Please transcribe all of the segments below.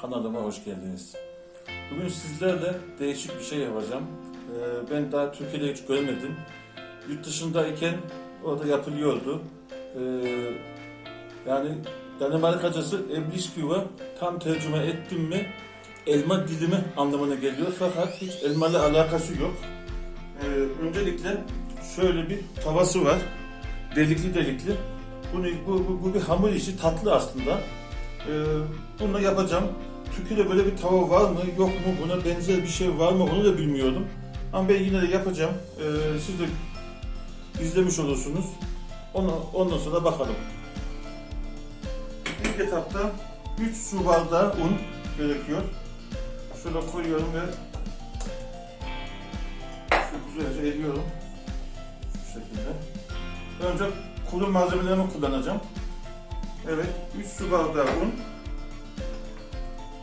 kanalıma hoş geldiniz. Bugün sizlerle değişik bir şey yapacağım. Ee, ben daha Türkiye'de hiç görmedim. Yurt dışındayken orada yapılıyordu. Ee, yani Danimarkacası Eblisküva tam tercüme ettim mi elma dilimi anlamına geliyor fakat hiç elmayla alakası yok. Ee, öncelikle şöyle bir tavası var. Delikli delikli. Bu, bu, bu bir hamur işi tatlı aslında. Ee, bunu yapacağım. Türkiye'de böyle bir tava var mı yok mu buna benzer bir şey var mı onu da bilmiyordum. Ama ben yine de yapacağım. Ee, siz de izlemiş olursunuz. Onu, ondan sonra bakalım. İlk etapta 3 su bardağı un gerekiyor. Şöyle koyuyorum ve güzelce eliyorum. Şu şekilde. Önce kuru malzemelerimi kullanacağım. Evet, 3 su bardağı un.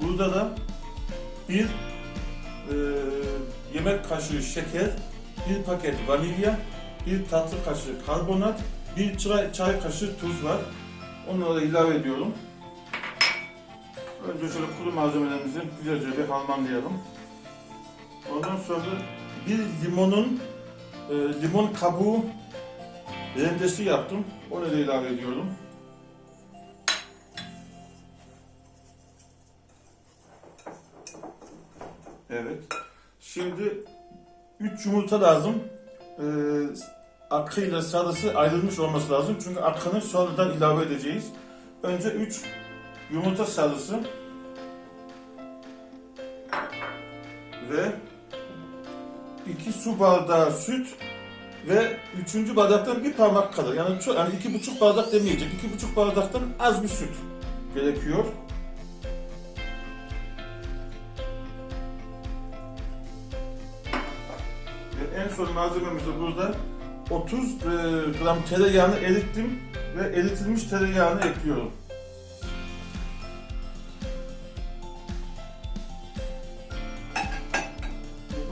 Burada da bir e, yemek kaşığı şeker, bir paket vanilya, bir tatlı kaşığı karbonat, bir çay, çay kaşığı tuz var. Onları da ilave ediyorum. Önce şöyle kuru malzemelerimizi güzelce bir harmanlayalım. Ondan sonra bir limonun e, limon kabuğu rendesi yaptım. Onu da ilave ediyorum. Evet. Şimdi 3 yumurta lazım. Ee, akıyla sarısı ayrılmış olması lazım. Çünkü akını sonradan ilave edeceğiz. Önce 3 yumurta sarısı ve 2 su bardağı süt ve üçüncü bardaktan bir parmak kadar. Yani yani iki buçuk bardak demeyecek. iki buçuk bardaktan az bir süt gerekiyor. En son malzememiz de burada 30 e, gram tereyağını erittim ve eritilmiş tereyağını ekliyorum.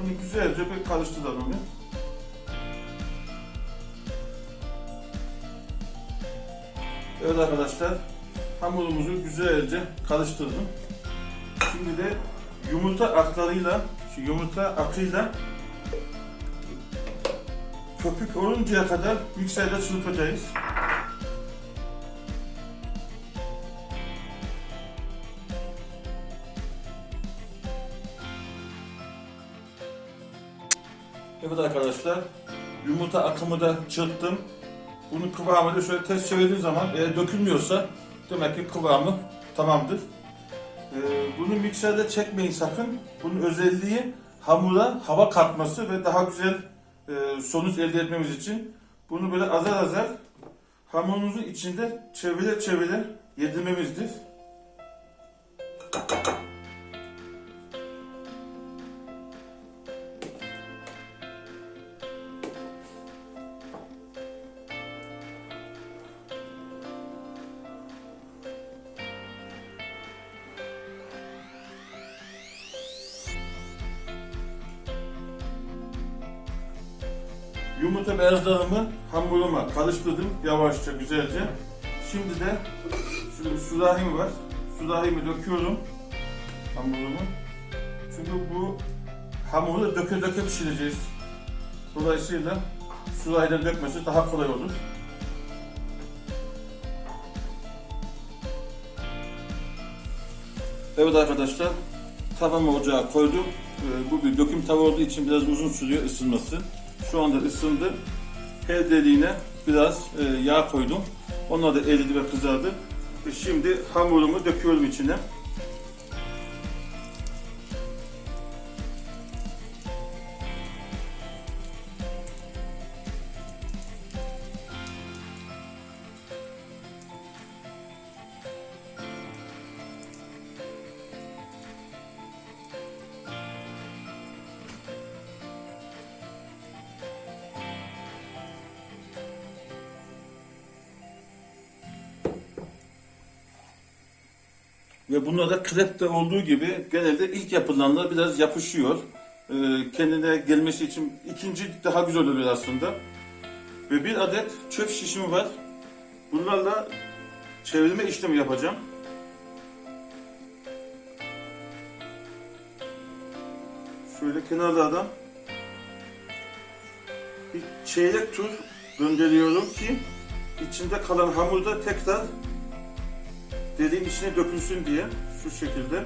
Bunu güzelce bir karıştıralım. Evet arkadaşlar, hamurumuzu güzelce karıştırdım. Şimdi de yumurta aklarıyla, şu yumurta akıyla köpük oluncaya kadar mikserde çırpacağız. Evet arkadaşlar, yumurta akımı da çırptım. Bunun kıvamını şöyle ters çevirdiğim zaman eğer dökülmüyorsa demek ki kıvamı tamamdır. Ee, bunu mikserde çekmeyin sakın. Bunun özelliği hamura hava katması ve daha güzel e, sonuç elde etmemiz için. Bunu böyle azar azar hamurumuzun içinde çevire çevire yedirmemizdir. Yumurta beyazlarımı hamuruma karıştırdım yavaşça güzelce. Şimdi de şöyle bir sürahim var. Sürahimi döküyorum hamurumu. Çünkü bu hamuru döke döke pişireceğiz. Dolayısıyla sürahiden dökmesi daha kolay olur. Evet arkadaşlar, tavamı ocağa koydum. Ee, Bu bir döküm tava olduğu için biraz uzun sürüyor ısınması. Şu anda ısındı. Her deliğine biraz e, yağ koydum. Onlar da eridi ve kızardı. Ve şimdi hamurumu döküyorum içine. Ve bunlar da krepte olduğu gibi genelde ilk yapılanlar biraz yapışıyor. E, kendine gelmesi için ikinci daha güzel oluyor aslında. Ve bir adet çöp şişim var. Bunlarla çevirme işlemi yapacağım. Şöyle kenarlardan bir çeyrek tur döndürüyorum ki içinde kalan hamur da tekrar deliğin içine dökülsün diye şu şekilde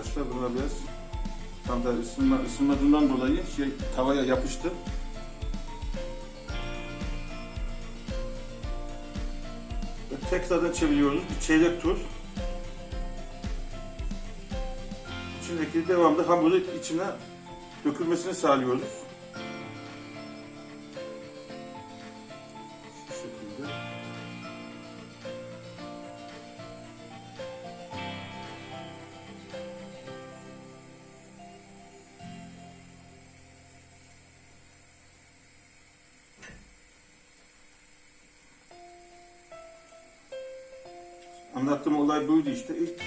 arkadaşlar buna biraz tam da ısınma, ısınmadığından dolayı şey tavaya yapıştı. Ve tekrardan çeviriyoruz. Bir çeyrek tur. İçindeki devamlı hamuru içine dökülmesini sağlıyoruz. Anlattığım olay buydu işte. İlk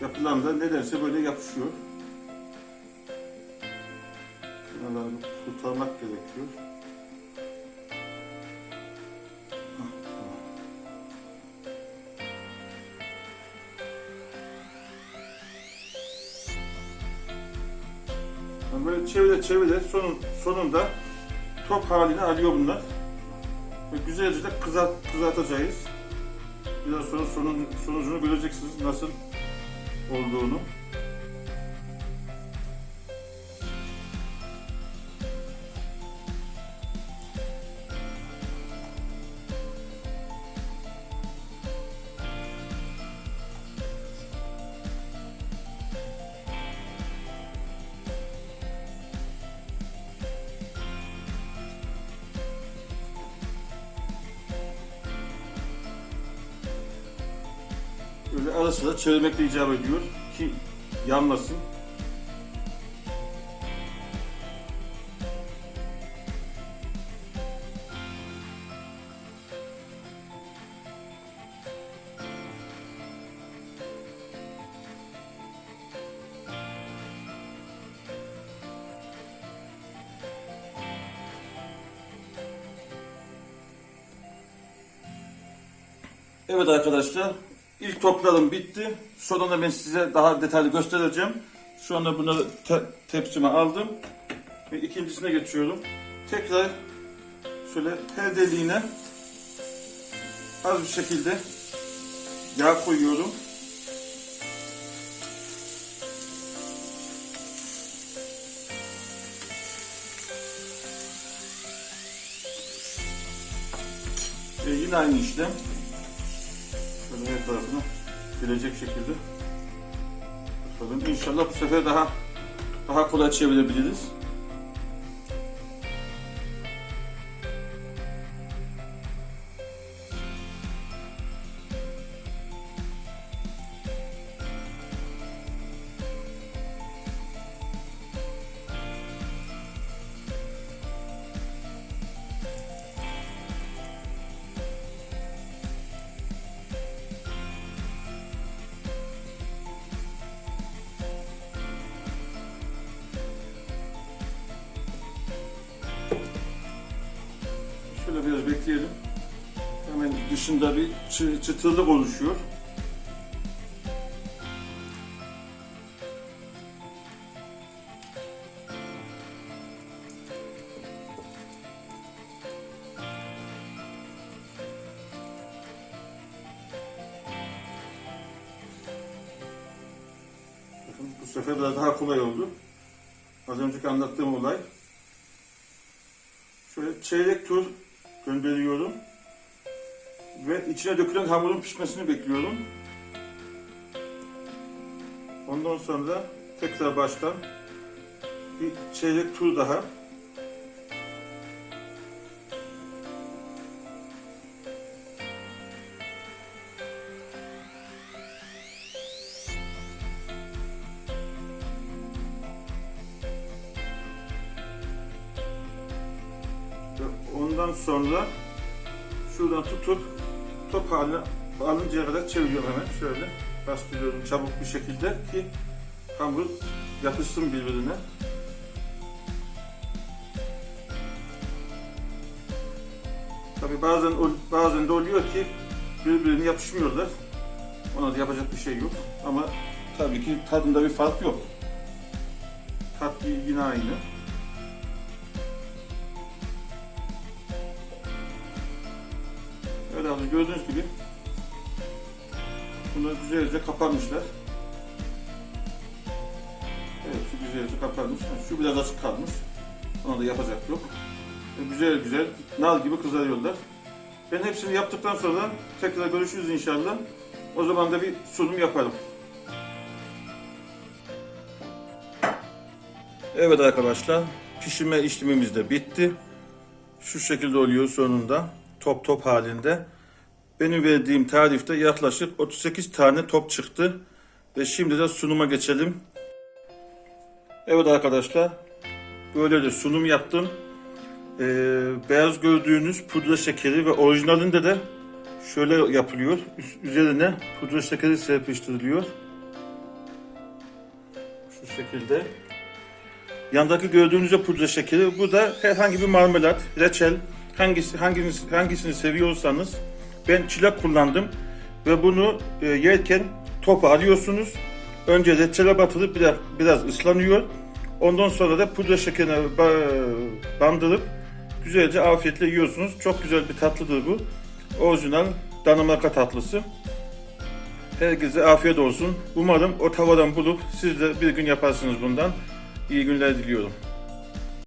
yapılan da nedense böyle yapışıyor. Kenarlarını kurtarmak gerekiyor. Böyle çevire çevire sonun, sonunda top halini alıyor bunlar. Ve güzelce de kızart, kızartacağız. Sonun, sonucunu göreceksiniz nasıl olduğunu. Öyle ara sıra çevirmek de icap ediyor ki yanmasın. Evet arkadaşlar, ilk toplarım bitti. Sonra ben size daha detaylı göstereceğim. Şu anda bunları te- tepsime aldım. Ve ikincisine geçiyorum. Tekrar şöyle her deliğine az bir şekilde yağ koyuyorum. Ve yine aynı işlem. Şöyle her tarafına gelecek şekilde yapalım. İnşallah bu sefer daha daha kolay çevirebiliriz. Bekleyelim. Hemen dışında bir çı- çıtırlık oluşuyor. Bakın bu sefer biraz daha kolay oldu. Az önceki anlattığım olay. Şöyle çeyrek tur gönderiyorum. Ve içine dökülen hamurun pişmesini bekliyorum. Ondan sonra tekrar baştan bir çeyrek tur daha. Sonra şuradan tutup top haline alıncaya kadar çeviriyorum hemen şöyle bastırıyorum çabuk bir şekilde ki hamur yapışsın birbirine. Tabi bazen bazen de oluyor ki birbirine yapışmıyorlar. Ona da yapacak bir şey yok. Ama tabii ki tadında bir fark yok. Tat yine aynı. Abi gördüğünüz gibi bunları güzelce kaparmışlar. Evet şu güzelce kaparmış. Şu biraz açık kalmış. Ona da yapacak yok. E, Güzel güzel nal gibi kızarıyorlar. Ben hepsini yaptıktan sonra tekrar görüşürüz inşallah. O zaman da bir sunum yaparım. Evet arkadaşlar pişirme işlemimiz de bitti. Şu şekilde oluyor sonunda. Top top halinde. Benim verdiğim tarifte yaklaşık 38 tane top çıktı. Ve şimdi de sunuma geçelim. Evet arkadaşlar. Böyle de sunum yaptım. Ee, beyaz gördüğünüz pudra şekeri ve orijinalinde de şöyle yapılıyor. Üzerine pudra şekeri serpiştiriliyor. Şu şekilde. Yandaki gördüğünüz de pudra şekeri. Bu da herhangi bir marmelat, reçel, hangisi hanginiz hangisini seviyorsanız ben çilek kullandım ve bunu e, yerken topu alıyorsunuz. Önce reçele batırıp biraz biraz ıslanıyor. Ondan sonra da pudra şekerine ba- bandırıp güzelce afiyetle yiyorsunuz. Çok güzel bir tatlıdır bu. Orijinal Danimarka tatlısı. Herkese afiyet olsun. Umarım o tavadan bulup siz de bir gün yaparsınız bundan. İyi günler diliyorum.